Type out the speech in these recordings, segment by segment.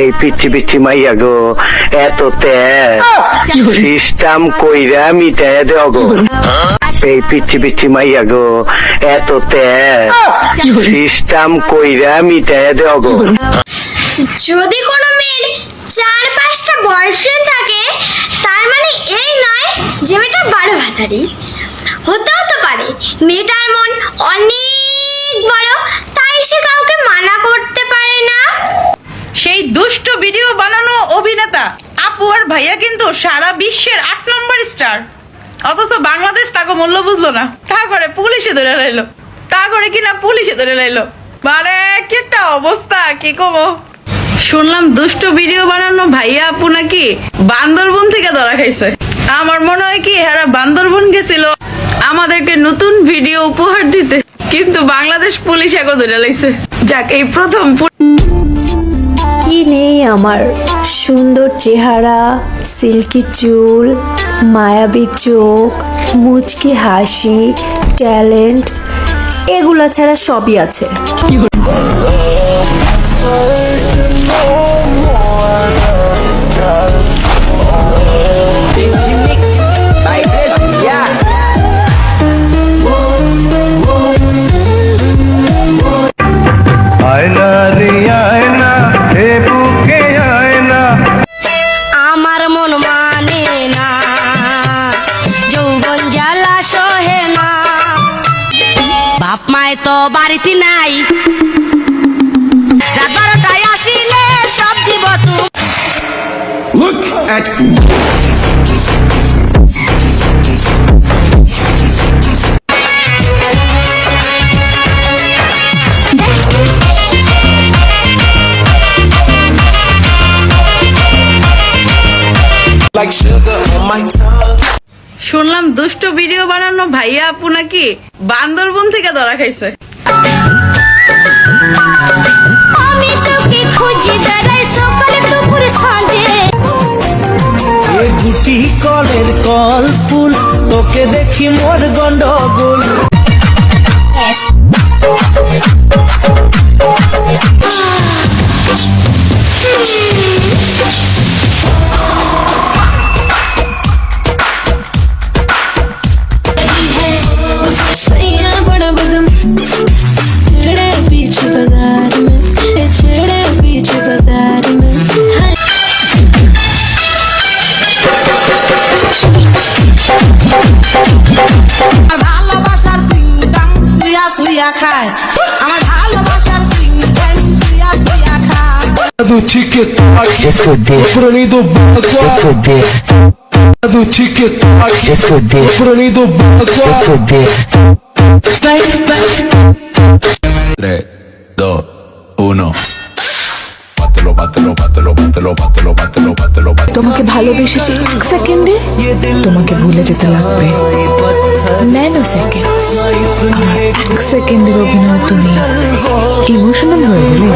এই পিচ্ছি পিচ্ছি মাইয়া গো এত সিস্টেম কইরা মিটাইয়া দেও গো। এই পিচ্ছি পিচ্ছি মাইয়া গো এত সিস্টেম কইরা মিটাইয়া দেও গো। যদি কোনো মেয়ের চার পাঁচটা বয়ফ্রেন্ড থাকে তার মানে এই নয় যে মেয়েটা বারো ভাতারি হতেও তো পারে মেয়েটার মন অনেক বড় তাই সে কাউকে মানা করতে পারে না সেই দুষ্ট ভিডিও বানানো অভিনেতা। আপু আর ভাইয়া কিন্তু সারা বিশ্বের আট নম্বর স্টার। অথচ বাংলাদেশ তাকে মূল্য বুঝলো না। তা করে পুলিশে ধরে লাইলো তা করে কিনা পুলিশে ধরে লাইলো মানে কি একটা অবস্থা, কি কমো? শুনলাম দুষ্ট ভিডিও বানানো ভাইয়া আপু নাকি বান্দরবন থেকে ধরা খাইছে। আমার মনে হয় কি, এরা বান্দরবন গেছিল আমাদেরকে নতুন ভিডিও উপহার দিতে। কিন্তু বাংলাদেশ পুলিশ এখন ধরে লাইছে। যাক, এই প্রথম নেই আমার। সুন্দর চেহারা, সিল্কি চুল, মায়াবী চোখ, মুচকি হাসি, ট্যালেন্ট, এগুলা ছাড়া সবই আছে। আয়না রে মায় তো বাড়িতে নাই রাত বারোটায় আসিলে সব দিব Look at like sugar on my tongue. শুনলাম দুষ্ট ভিডিও বানানো ভাইয়া আপু নাকি বান্দরবন থেকে ধরা খাইছে। আমি তোকে খুঁজি বেড়াই সকালে দুপুর সাঁঝে এ গুটি কলের কল ফুল তোকে দেখি মোর গন্ডগোল। ভালোবাসার সিংডাং সুইয়া সুইয়া খায় আমার ভালোবাসার সিংডাং সুইয়া সুইয়া খায় Do tic-tac, Bruninho do Bagua. Do tic-tac, Bruninho do Bagua. 3, 2, 1. তোমাকে ভালোবেসেছি এক সেকেন্ডে? তোমাকে ভুলে যেতে লাগবে। ন্যানো সেকেন্ড এক সেকেন্ডের অভিনয় তুমি ইমোশনাল হয়ে গেলে?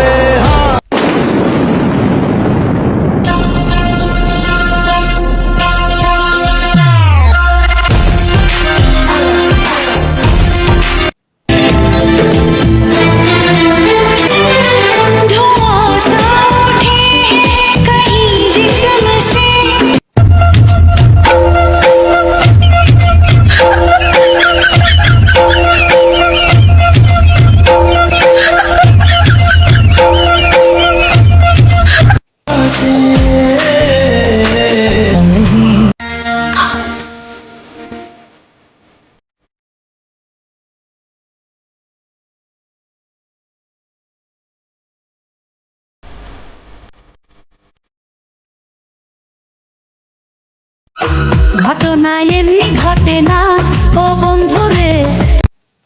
ঘটনা এমনি ঘটে না। ও বন্ধুরে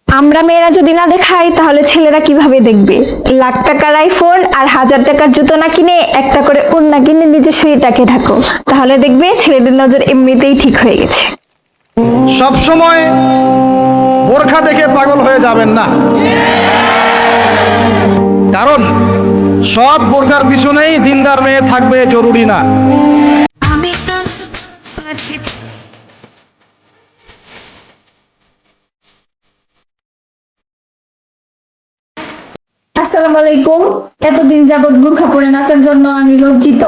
আমরা মেয়েরা যদি না দেখাই তাহলে ছেলেরা কীভাবে দেখবে? লাখ টাকার আইফোন আর হাজার টাকার জুতো না কিনে একটা করে ওন্না কিনে নিজের শরীরটাকে ঢাকো। তাহলে দেখবে ছেলেদের নজর এমনিতেই ঠিক হয়ে গেছে। সব সময় বোরখা দেখে পাগল হয়ে যাবেন না। কারণ সব বোরখার পিছনেই দিনদার মেয়ে থাকবে জরুরি না। আসসালামু আলাইকুম এতদিন যাবৎ বোরখা পরে নাচার জন্য আমি লজ্জিত।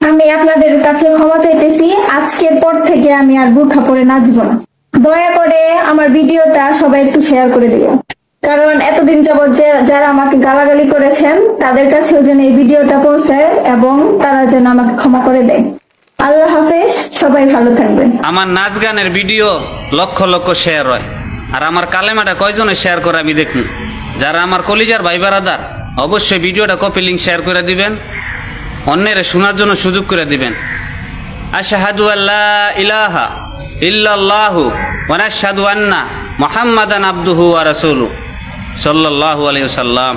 আমি আপনাদের কাছে ক্ষমা চাইতেছি। আজকের পর থেকে আমি আর বোরখা পরে নাচবো না। দয়া করে আমার ভিডিওটা সবাই একটু শেয়ার করে দিও। কারণ এতদিন যাবৎ যে যারা আমাকে গালাগালি করেছেন, তাদের কাছেও যেন এই ভিডিওটা পৌঁছায় এবং তারা যেন আমাকে ক্ষমা করে দেয়। আল্লাহ হাফেজ, সবাই ভালো থাকবেন। আমার নাচ গানের ভিডিও লক্ষ লক্ষ শেয়ার হয়। আর আমার কালেমাটা কয়জনে শেয়ার করে আমি দেখুন যারা আমার কলিজার ভাই বারাদার, অবশ্যই ভিডিওটা কপি লিঙ্ক শেয়ার করে দিবেন। অন্যের শোনার জন্য সুযোগ করে দিবেন। আশাহাদু আল্লাহ ইলাহা ইল্লাল্লাহু নাশহাদু আন্না মুহাম্মাদান আবদুহু ওয়া রাসূলুহু। সাল্লাল্লাহু আলাইহি ওয়াসাল্লাম।